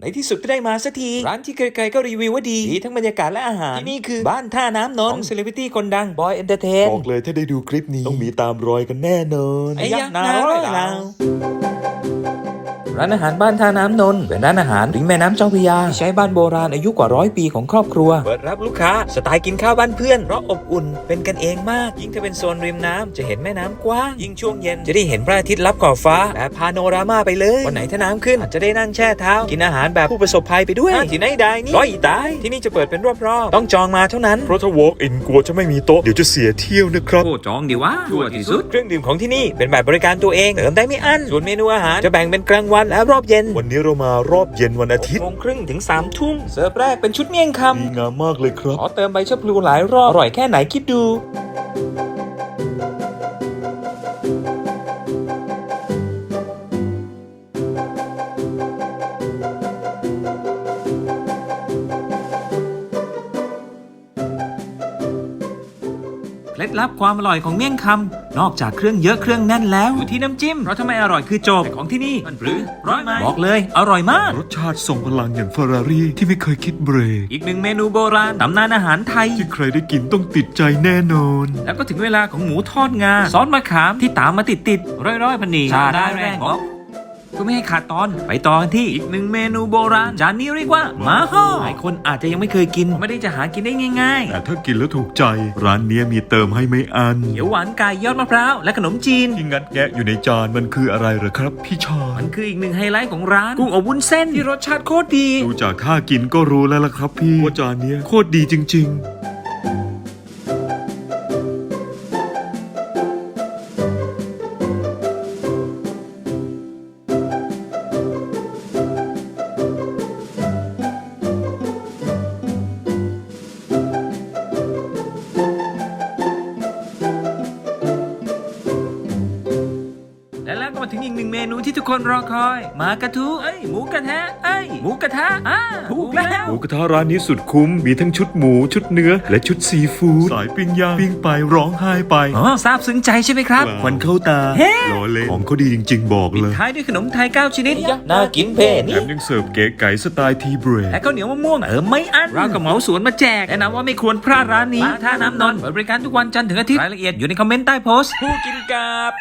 ในที่สุดก็ได้มาสักที ร้านที่ใครๆก็รีวิวว่าดี ดีทั้งบรรยากาศและอาหาร ที่นี่คือบ้านท่าน้ำนนท์ของเซเลบริตี้คนดังบอยเอนเตอร์เทนบอกเลยถ้าได้ดูคลิปนี้ ต้องมีตามรอยกันแน่นอนไอ้ยักษ์นาร้อยลาว ร้านอาหารบ้านท่าน้ำนนท์เป็นร้านอาหารริมแม่น้ำเจ้าพระยาที่ใช้บ้านโบราณอายุกว่าร้อยปีของครอบครัวเปิดรับลูกค้าสไตล์กินข้าวบ้านเพื่อนเพราะอบอุ่น เป็นกันเองมาก ยิ่งถ้าเป็นโซนริมน้ำจะเห็นแม่น้ำกว้างยิ่งช่วงเย็นจะได้เห็นพระอาทิตย์ลับขอบฟ้าแบบพาโนรามาไปเลยวันไหนถ้าน้ำขึ้นอาจจะได้นั่งแช่เท้า กินอาหารแบบผู้ประสบภัยไปด้วยที่ไหนได้นี่ร้อยอีตายที่นี่จะเปิดเป็นรอบๆต้องจองมาเท่านั้นเพราะถ้า walk in กลัวจะไม่มีโต๊ะเดี๋ยวจะเสียเที่ยวนะครับโอ้จองดีวะชัวร์ที่สุดเครื่องดื่มของที่นี่เป็นแบบบริการตัวเองเติมได้ไม่อั้นส่วนเมนูอาหารจะแบ่งเป็นกลางวันและรอบเย็น วันนี้เรามารอบเย็นวันอาทิตย์โมงครึ่งถึง3ามทุ่มเสิร์ฟแรกเป็นชุดเมี่ยงคดีงามมากเลยครัำบขอเติมใบชะพลูหลายรอบอร่อยแค่ไหนคิดดูเคล็ดลับความอร่อยของเมี่ยงคำ นอกจากเครื่องเยอะเครื่องแน่นแล้วอยู่ที่น้ำจิ้มเพราะทำไมอร่อยคือโจบแต่ของที่นี่มันปรือร้อยไหมบอกเลย อร่อยมาก รสชาติทรงพลังอย่างเฟอร์รารี่ที่ไม่เคยคิดเบรกอีกหนึ่งเมนูโบราณตำนานอาหารไทย ที่ใครได้กินต้องติดใจแน่นอน แล้วก็ถึงเวลาของหมูทอดงาซอสมะขามที่ตามมาติดติดๆร้อยๆพันนีชาได้แรงอก เพื่อไม่ให้ขาดตอน ไปต่อกันที่อีกหนึ่งเมนูโบราณจานนี้เรียกว่าหมาฮ่อหลายคนอาจจะยังไม่เคยกิน ไม่ได้จะหากินได้ง่าย แต่ถ้ากินแล้วถูกใจ ร้านเนี้ยมีเติมให้ไม่อันๆเขียวหวานไก่ยอดมะพร้าวและขนมจีน ที่งัดแงะอยู่ในจานมันคืออะไรเหรอครับพี่ชายมันคืออีกหนึ่งไฮไลท์ของร้านกุ้งอบวุ้นเส้นที่รสชาติโคตรดี ดูจากท่ากินก็รู้แล้วล่ะครับพี่ว่าจานเนี้ยโคตรดีจริง ๆ และแล้วก็มาถึงอีกหนึ่งเมนูที่ทุกคนรอคอยหมากระทูเอ้ยหมูกระทะเอ้ยหมูกระทะอ่าถูกแล้ว หมูกระทะร้านนี้สุดคุ้ม มีทั้งชุดหมูชุดเนื้อ และชุดซีฟู้ดสายปิ้งย่างปิ้งไปร้องไห้ไปอ๋อซาบซึ้งใจใช่ไหมครับ ควันเข้าตาเฮ้ล้อเล่นของเขาดีจริง ๆ บอกเลยท้ายด้วยขนมไทย 9 ชนิดน่ากินเพแถนี่มยังเสิร์ฟเก๋ไก่สไตล์ทีเบรดและข้าวเหนียวมะม่วงเติมไม่อั้นร้านกับเหมาสวนมาแจกแนะนำว่าไม่ควรพลาดร้านนี้ร้านท่าน้ำนนท์เปิดบริการทุกวันจันทร์ถึงอาทิตย์รายละเอียดอยู่ในคอมเมนต์ใต้โพสต์ผู้กินกับ